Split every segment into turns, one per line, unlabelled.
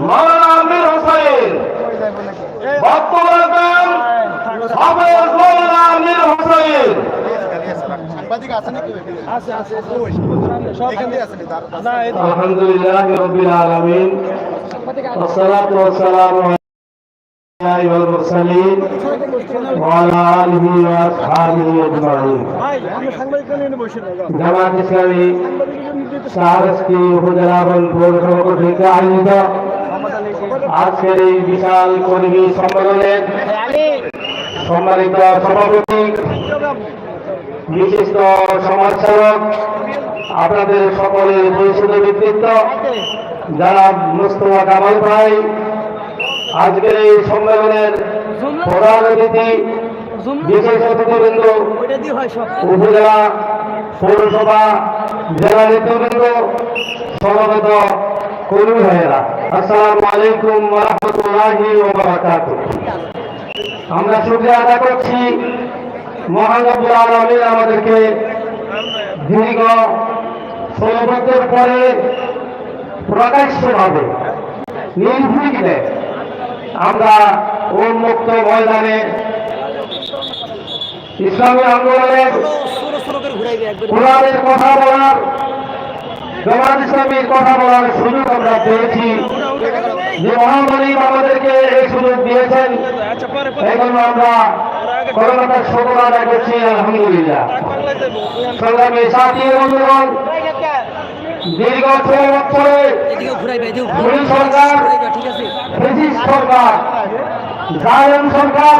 মাওলানা আমির হোসেন বক্তব্য রাখবেন হাফেজ মাওলানা আমির হোসেন
সাংবাদিক আছে নাকি আছে আছে এখান থেকে আছে
الحمد لله رب العالمين والصلاة والسلام على الأنبياء والمرسلين وعلى آله وأصحابه أجمعين
ভাই আমি
শাহরস্তি উপজেলা পৌরসভা আয়োজিত আজকের এই বিশাল কর্মী সম্মেলনের সম্মানিত সভাপতি, বিশিষ্ট সমাজসেবক, আপনাদের সকলের পরিচিত ব্যক্তিত্ব যারা মুস্তফা কামাল ভাই। আজকের এই সম্মেলনের প্রধান অতিথি, বিশেষ অতিথিবৃন্দ, উপজেলা পৌরসভা আলাইকুম আমরা শুক্রিয়া আদা করছি। মহানবুল আলমীর আমাদেরকে দীর্ঘ ষোলো পরে প্রকাশ্যভাবে নির্ভীকলে আমরা উন্মুক্ত ময়দানে ইসলামী আন্দোলনের কোরআনের কথা বলার ইসলামীর কথা বলার সুযোগ আমরা পেয়েছি যে মহামারী আমাদেরকে এই সুযোগ দিয়েছেন জন্য আমরা করোনাটা আলহামদুলিল্লাহ সংগ্রামী সাথী বন্ধুগণ দীর্ঘ ছয় বছরে সরকার ব্রিটিশ সরকার জায়ন সরকার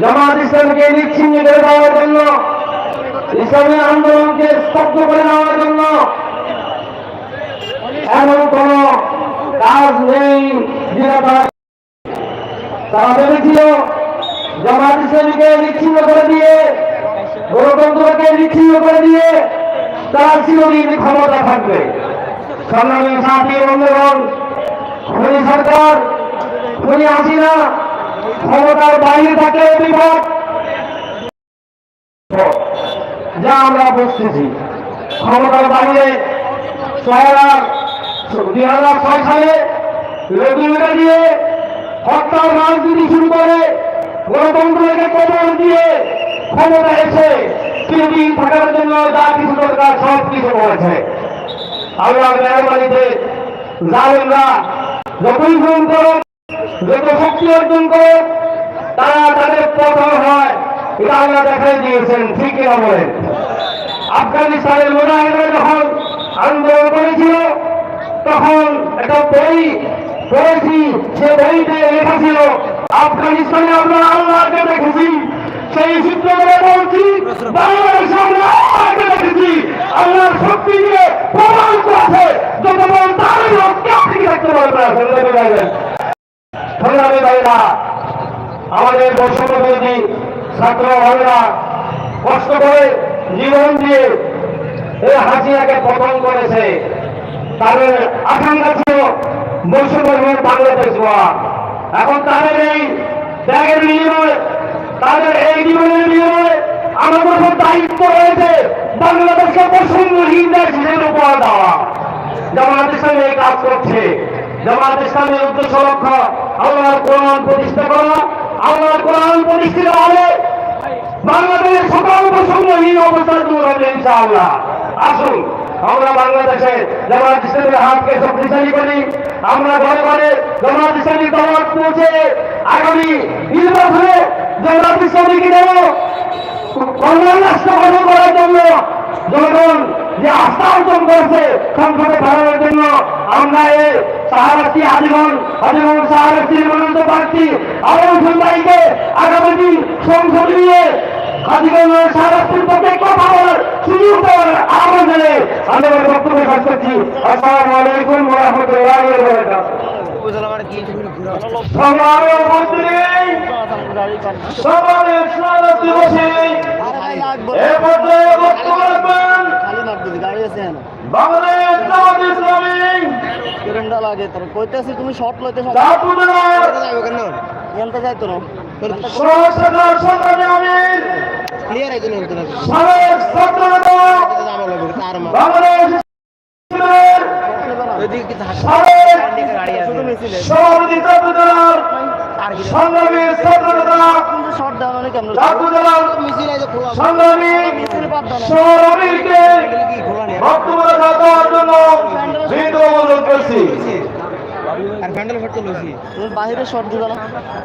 জামাত ইসলামকে নিচ্ছিন্ন করে দেওয়ার জন্য ইসলামী আন্দোলনকে স্তব্ধ করে নেওয়ার জন্য এমন কোন কাজ নেই তারা- ভেবেছিল জামাত ইসলামীকে নিচ্ছিন্ন করে দিয়ে, গণতন্ত্রকে নিচ্ছিন্ন করে দিয়ে তারা চিরদিন ক্ষমতা থাকবে। সংগ্রামী সাথী বন্ধুগণ খনি সরকার খনি হাসিনা ক্ষমতার বাইরে থাকে বিপদ যা আমরা বুঝতেছি। ক্ষমতার বাইরে দুই হাজার ছয় সালে রেগুলেটর দিয়ে হত্যার রাজনীতি শুরু করে, গণতন্ত্রকে কবর দিয়ে ক্ষমতা এসে চিরদিন থাকার জন্য যা কিছু দরকার সব কিছু করেছে। আল্লাহ মেহরবানিতে জালেমরা যতই গ্রহণ করো যত শক্তি অর্জন করো তারা তাদের পতন হয়। এটা আল্লাহ দেখাই দিয়েছেন, ঠিক কিনা বলেন? আফগানিস্তানের মুজাহিদরা যখন আন্দোলন করেছিল, তখন একটা বই পড়েছি সে বইতে লেখা ছিল, আফগানিস্তানে আমরা আল্লাহকে দেখেছি, সেই সূত্র ধরে বলছি, বাংলাদেশে আমরা আল্লাহকে দেখেছি, আল্লাহর শক্তি দিয়ে প্রমাণ করেছে, যত বল তারই রক্তে আপনি দেখতে পারবেন না সংগ্রামী ভাইরা। ছাত্র ভাইরা কষ্ট করে জীবন দিয়ে এই হাসিনাকে পতন করেছে। তাদের আকাঙ্ক্ষা ছিল বৈষম্যের বাংলাদেশ এখন তাদের এই ত্যাগের বিনিময়ে, তাদের এই জীবনের বিনিময়ে আমাদের উপর দায়িত্ব রয়েছে, বাংলাদেশকে বৈষম্যহীন দেশ হিসেবে উপহার দেওয়া। জামাত ইসলামী এই কাজ করছে। জামাত ইসলামের উদ্দেশ্য লক্ষ্য আল্লাহর কোরআন প্রতিষ্ঠা করা আল্লাহর কোরআন প্রতিষ্ঠিত হবে। বাংলাদেশের সকল বৈষম্যহীন অবস্থা দূর হবে ইনশাআল্লাহ। আসুন, আমরা বাংলাদেশে জামাত ইসলামের হাতকে শক্তিশালী করি। আমরা ঘরে ঘরে জামাত ইসলামী দাওয়াত পৌঁছে আগামী নির্বাচনে জামাত ইসলামীকে দেব। কল্যাণ গঠন করার জন্য জনগণ যে আস্থা অর্জন করেছে সংসদে ফেরানোর জন্য, আমরা এই সাহারাস্তি আজীবন আজীবন সাহারাস্তির মনোনীত প্রার্থী আরও সুন্দরীকে আগামী দিন সংসদে নিয়ে আজীবন সাহারাস্তির পক্ষে কথা বলার সুযোগ দেওয়ার আহ্বান জানিয়ে আমি বক্তব্য শেষ করছি। আসসালামু আলাইকুম রাহমাতুল্লাহি সংগ্রামী উপস্থিতি দিবসে বক্তব্য রাখবেন বাংলাদেশ জামাত ইসলামী।
কইতেছি তুমি লইতে এনতে যাইতো না।
সহসদা সংগ্রামী আমির।
ক্লিয়ার আইতো না।
সাবেক ছাত্রনেতা।
আমার লাগবে আর
বাংলাদেশ
সাবেক সভাপতি ছাত্র সংগ্রামী ছাত্র নেতা ছাত্র জেলার
বাইরে শট দিবা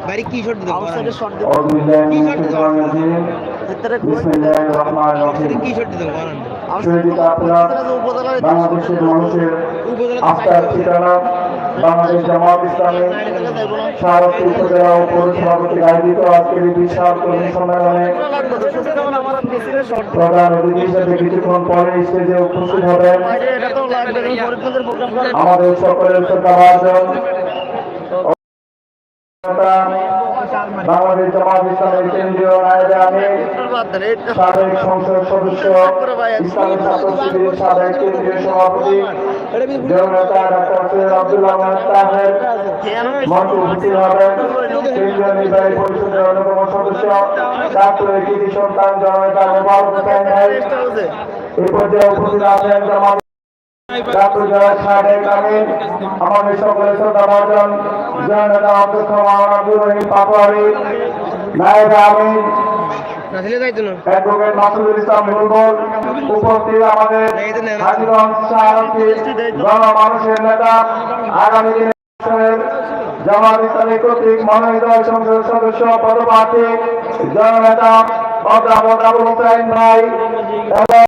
বাইরে কি শট দিবা
আউটসাইডে শট দিবা
কি শট
কি
বাংলাদেশের মানুষের আস্থার ঠিকানা বাংলাদেশ জামাত ইসলামী সারথী উপজেলা ও আয়োজিত আজকের এই বিশাল কর্মী সম্মেলনে প্রধান অতিথি হিসেবে কিছুক্ষণ পরে স্টেজে উপস্থিত হবেন আমাদের সকলের শ্রদ্ধাভাজন। বাংলাদেশ জামাত ইসলামের কেন্দ্রীয় নায়েবে আমি সাবেক সংসদ সদস্য ইসলামী ছাত্র শিবিরের সাবেক কেন্দ্রীয় সভাপতি, জননেতা ডাক্তার সৈয়দ আব্দুল্লাহ তাহের মঞ্চে উপস্থিত হবেন। কেন্দ্রীয় নির্বাহী পরিষদের অন্যতম সদস্য ছাত্র কৃতি সন্তান জননেতা হোসেন এই পর্যায়ে উপস্থিত আছেন জামাত ছাত্র জেলা সাবেক আমির আমাদের সকলের শ্রদ্ধা ভাজন জননেতা অধ্যক্ষ মাওলানা আব্দুর রহিম পাটোয়ারি নায়েব আমির
নাচলে যাইতো না।
অ্যাডভোকেট মাসুদুল ইসলাম বুলবুল উপস্থিত আমাদের হাজিগঞ্জ গণমানুষের নেতা আগামী দিনে জামাত ইসলামী কর্তৃক মনোনীত সংসদ সদস্য পদপ্রার্থী জননেতা অধ্যাপক আবুল হোসেন ভাই এবং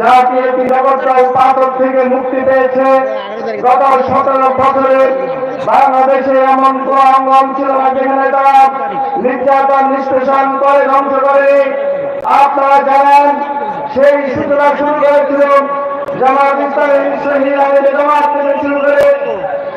জাতীয় নিরাপত্তা উৎপাদক থেকে মুক্তি পেয়েছে। গত সতেরো বছরে বাংলাদেশে এমন কোন ছিল না যেখানে তারা নির্যাতন, নিষ্পেষণ করে ধ্বংস করে। আপনারা জানেন, সেই সূচনা শুরু করেছিল জামাত ইসলামী জামাত থেকে শুরু করে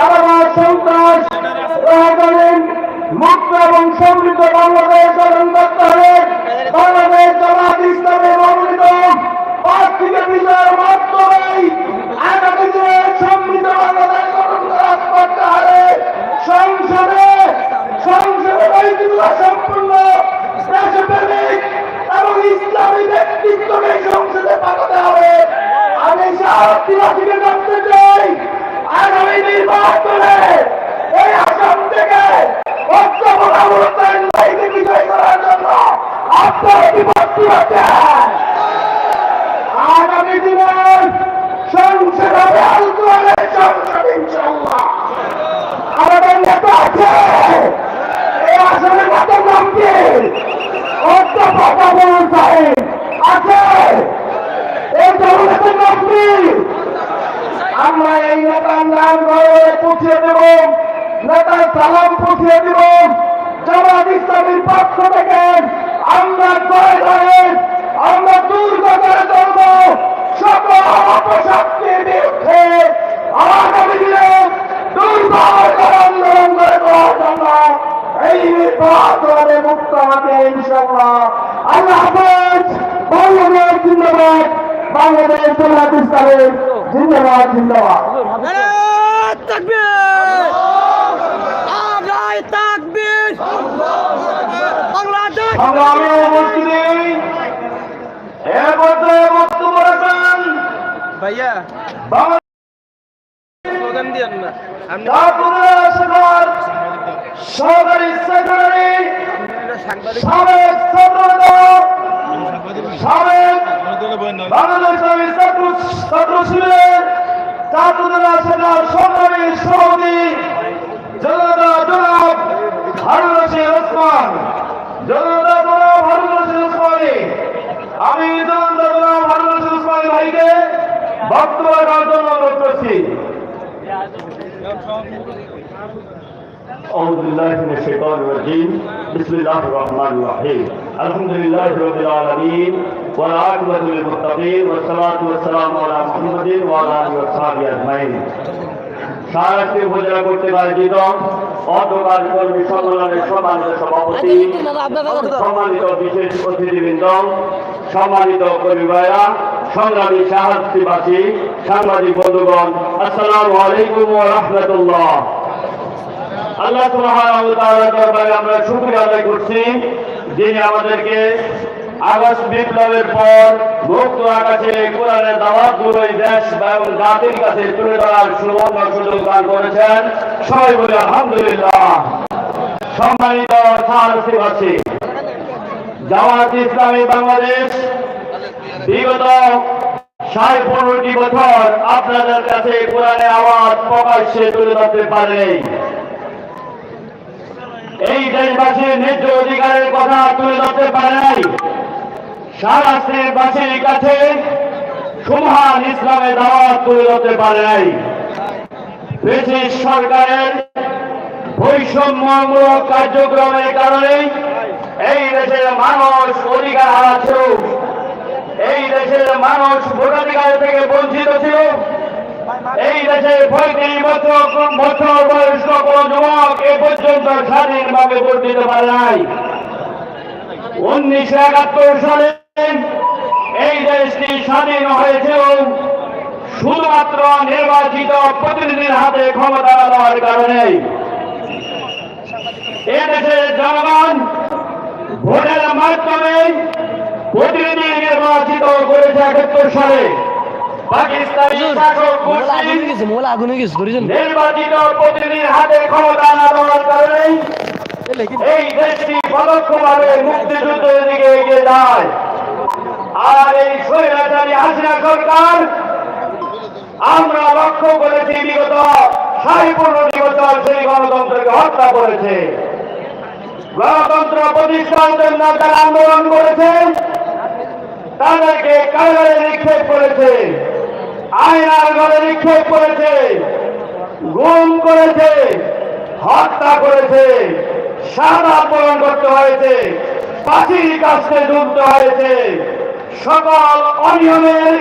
চালাবাদ সন্ত্রাস রাজনীতি মুক্ত এবং সমৃদ্ধ বাংলাদেশ গঠন করতে হবে বাংলাদেশ জামাত ইসলামে মনোনীত প্রার্থীকে বিজয়ের মাধ্যমেই আগামী দিনে করতে হবে। সংসদে সংসদে বৈধতা সম্পূর্ণ, দেশপ্রেমিক সংসদে পাঠাতে হবে। আমি সাহায্য জাতিকে জানতে চাই, আগামী লাইনে বিজয় করার জন্য আপনারা কি ভর্তি হচ্ছেন আগামী দিনের সংসদ হবে আলোচনার সংসদ ইনশাল্লাহ আমাদের নেতা আছে এই আসলে কত গম্ভীর অধ্যাপক আবুল সাহেব আছে এই দলের গম্ভীর আমরা এই নেতার নাম ঘরে পৌঁছে দেব। নেতার সালাম পৌঁছে দেব। জামাত ইসলামীর পক্ষ থেকে আমরা ঘরে ঘরে আমরা দুর্গ করে ধরব সকল অপশক্তির বিরুদ্ধে আগামী দিনে দুর্বল আন্দোলন করে দেওয়ার জন্য এই নির্বাচনে মুক্ত আমাকে ইনশাল্লাহ আল্লাহ হাফেজ, বাংলাদেশ জিন্দাবাদ। বাংলাদেশ জামাত ইসলামের জিন্দাবাদ জিন্দাবাদ। সংগ্রামী উপস্থিতি এর মধ্যে বক্তব্য রাখেন।
ভাইয়া স্লোগান দিয়েন না। আপনি
জাতীয় সরকার সহকারী সেক্রেটারি সাবেক ছাত্রদল সাবেক বাংলাদেশ ইসলামী ছাত্র ছাত্র শিবিরের ছাত্রদলের সেনার সংগ্রামী সভাপতি জনতা জনাব হারুন রশিদ ওসমান জনতা জনাব হারুন রশিদ ওসমানী আমি জনতা জনাব হারুন রশিদ ওসমানী ভাইকে বক্তব্য রাখার জন্য অনুরোধ করছি
أعوذ بالله من الشيطان الرجيم بسم الله الرحمن الرحيم الحمد لله رب العالمين والعاقبة للمتقين والصلاة والسلام على محمد وعلى آله وصحبه أجمعين সারাশি উপজেলা কর্তৃক আয়োজিত অন্ধকার কর্মী সম্মেলনের সম্মানিত সভাপতি সম্মানিত বিশেষ অতিথিবৃন্দ সম্মানিত কর্মী ভাইরা সংগ্রামী সাহায্যবাসী সাংবাদিক বন্ধুগণ আসসালামু আলাইকুম ওয়া রাহমাতুল্লাহ আল্লাহ সুবহানাহু ওয়া তাআলার দরবারে আমরা শুকরিয়া আদায় করছি যিনি আমাদেরকে আগস্ট বিপ্লবের পর মুক্ত আকাশে কোরআনের দাওয়াত গুলোই দেশ এবং জাতির কাছে তুলে ধরার সুবর্ণ সুযোগ দান করেছেন। সবাই বলে আলহামদুলিল্লাহ। সম্মানিত সাহসীবাসী জামাত ইসলামী বাংলাদেশ বিগত সাড়ে পনেরোটি বছর আপনাদের কাছে কোরআনের আওয়াজ প্রকাশ্যে তুলে ধরতে পারেনি। এই দেশবাসীর ন্যায্য অধিকারের কথা তুলে ধরতে পারে নাই। সারা বাসীর কাছে সুমহান ইসলামের দাওয়াত তুলে ধরতে পারে নাই। ব্রিটিশ সরকারের বৈষম্যমূলক কার্যক্রমের কারণে এই দেশের মানুষ অধিকার হারাচ্ছিল। এই দেশের মানুষ ভোটাধিকার থেকে বঞ্চিত ছিল। এই দেশে পঁয়ত্রিশ বছর বছর বয়স্ক কোন যুবক এ পর্যন্ত স্বাধীনভাবে ভোট দিতে পারে নাই। উনিশশো একাত্তর সালে এই দেশটি স্বাধীন হয়েছিল। শুধুমাত্র নির্বাচিত প্রতিনিধির হাতে ক্ষমতা দেওয়ার কারণে। এদেশের জনগণ ভোটের মাধ্যমে প্রতিনিধি নির্বাচিত করেছে একাত্তর সালে। নির্বাচিত প্রতিনিধির হাতে ক্ষমতা না দেওয়ার কারণে এই দেশটি পরোক্ষভাবে মুক্তিযুদ্ধের দিকে এগিয়ে যায়। আর এই স্বৈরাচারী হাসিনা সরকার আমরা লক্ষ্য করেছি বিগত সাড়ে পনেরোটি বছর সেই গণতন্ত্রকে হত্যা করেছে। গণতন্ত্র প্রতিষ্ঠার জন্য যারা আন্দোলন করেছে তাদেরকে কারাগারে নিক্ষেপ করেছে। আয়নার ঘরে নিক্ষেপ করেছে, গুম করেছে, হত্যা করেছে সাদা পূরণ করতে হয়েছে, পাখির কাছে ঢুকতে হয়েছে। সকল অনিয়মের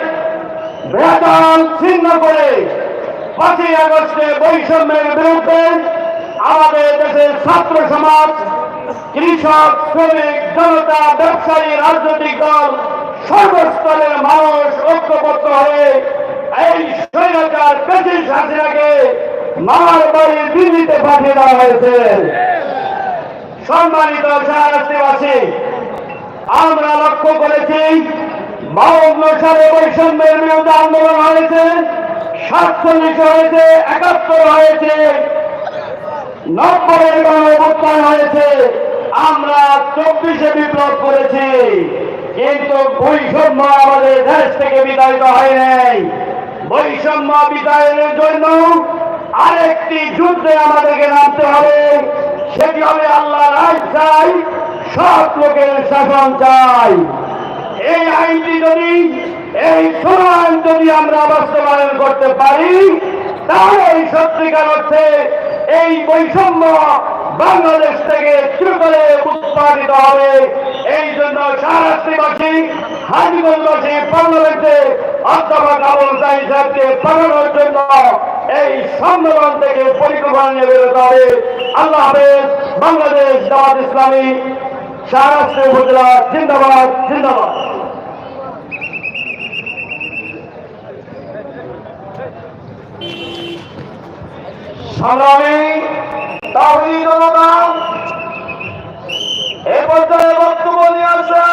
বেতন ছিন্ন করে পাঁচই আগস্টে বৈষম্যের বিরুদ্ধে আমাদের দেশের ছাত্র সমাজ, কৃষক, শ্রমিক, জনতা, ব্যবসায়ী, রাজনৈতিক দল সর্বস্তরের মানুষ ঐক্যবদ্ধ হয়ে এই স্বৈরাচার ব্রিটিশ হাসিনাকে মামার বাড়ির দিল্লিতে পাঠিয়ে দেওয়া হয়েছে। সম্মানিত শাহরাস্তিবাসী আমরা লক্ষ্য করেছি, বাউন্ন সালে বৈষম্যের বিরুদ্ধে আন্দোলন হয়েছে, সাতচল্লিশ হয়েছে, একাত্তর হয়েছে, নব্বইয়ের গণঅভ্যুত্থান হয়েছে, আমরা চব্বিশে বিপ্লব করেছি, কিন্তু বৈষম্য আমাদের দেশ থেকে বিতাড়িত হয় নাই। বৈষম্য বিতাড়নের জন্য আরেকটি যুদ্ধে আমাদেরকে নামতে হবে। সেটি হবে আল্লাহ রাজ চাই, সব লোকের শাসন চাই। এই আইনটি যদি, এই সুরান যদি আমরা বাস্তবায়ন করতে পারি, তাহলে এই সত্যিকার অর্থে এই বৈষম্য বাংলাদেশ থেকে চিরতরে উৎপাদিত হবে। এই জন্য সারাস্ত্রীবাসী হাজিগঞ্জবাসী পার্লামেন্টে এই থেকে বাংলাদেশ সংগ্রামী এ পর্যায়ে বক্তব্য নিয়ে আসেন